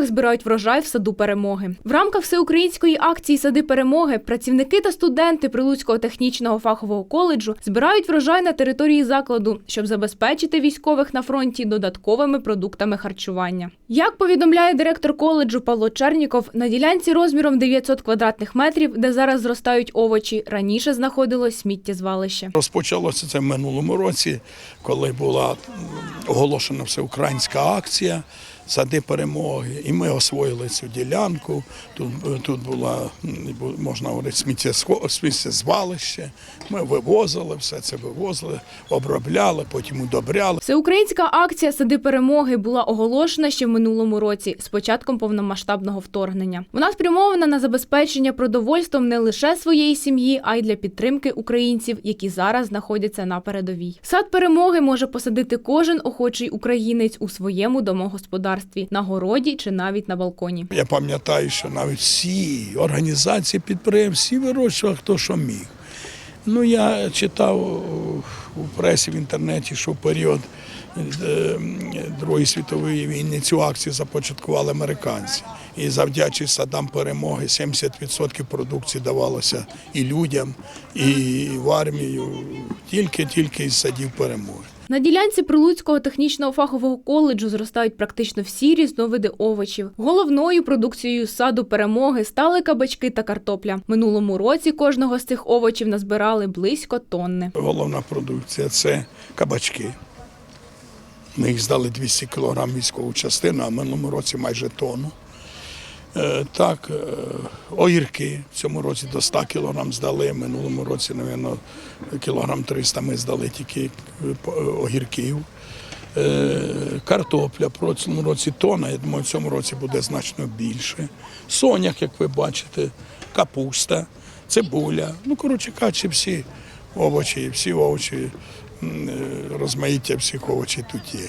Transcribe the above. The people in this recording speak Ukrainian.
рамках збирають врожай в саду перемоги. В рамках всеукраїнської акції Сади перемоги працівники та студенти Прилуцького технічного фахового коледжу збирають врожай на території закладу, щоб забезпечити військових на фронті додатковими продуктами харчування. Як повідомляє директор коледжу Павло Черніков, на ділянці розміром 900 квадратних метрів, де зараз зростають овочі, раніше знаходилось сміттєзвалище. Розпочалося це в минулому році, коли була оголошена всеукраїнська акція Сади перемоги. І ми освоїли цю ділянку. Тут, тут була, можна говорити, сміттєзвалище. Ми вивозили все це вивозили, обробляли, потім удобряли. Всеукраїнська акція Сади перемоги була оголошена ще в минулому році з початком повномасштабного вторгнення. Вона спрямована на забезпечення продовольством не лише своєї сім'ї, а й для підтримки українців, які зараз знаходяться на передовій. Сад перемоги може посадити кожен охочий українець у своєму домогосподарстві, на городі чи навіть на балконі. Я пам'ятаю, що навіть всі організації підприємств, всі вирощували, хто що міг. Ну, я читав у пресі в інтернеті, що в період е, Другої світової війни цю акцію започаткували американці. І завдячуючи садам перемоги 70% продукції давалося і людям, і в армію, тільки-тільки із садів перемоги. На ділянці Прилуцького технічного фахового коледжу зростають практично всі різновиди овочів. Головною продукцією саду перемоги стали кабачки та картопля. Минулому році кожного з цих овочів назбирали близько тонни. Головна продукція це кабачки. Ми їх здали 200 кг військову частину, а минулому році майже тонну. Е, Так, е, огірки в цьому році до 100 кг здали, минулому році, мабуть, кілограм 300 ми здали тільки е, огірків. Картопля в прошлому році тонна, я думаю, в цьому році буде значно більше. Соняк, як ви бачите, капуста, цибуля. Ну, коротше кажучи, всі овочі, всі овочі, розмаїття всіх овочів тут є.